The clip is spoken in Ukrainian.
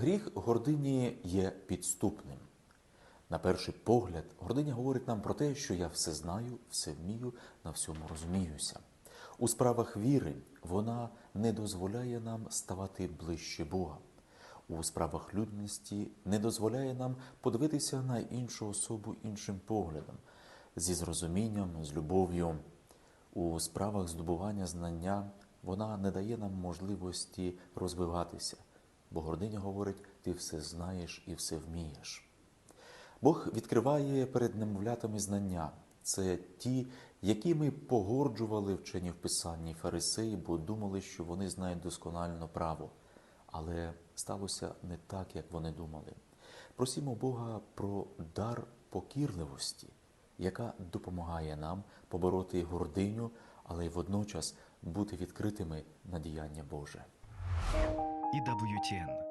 Гріх гордині є підступним. На перший погляд, гординя говорить нам про те, що я все знаю, все вмію, на всьому розуміюся. У справах віри вона не дозволяє нам ставати ближче Бога. У справах людяності не дозволяє нам подивитися на іншу особу іншим поглядом, зі зрозумінням, з любов'ю. У справах здобування знання вона не дає нам можливості розвиватися, бо гординя говорить: ти все знаєш і все вмієш. Бог відкриває перед немовлятами знання. Це ті, якими погорджували вчені в Писанні фарисеї, бо думали, що вони знають досконально право. Але сталося не так, як вони думали. Просімо Бога про дар покірливості, яка допомагає нам побороти гординю, але й водночас бути відкритими на діяння Боже. EWTN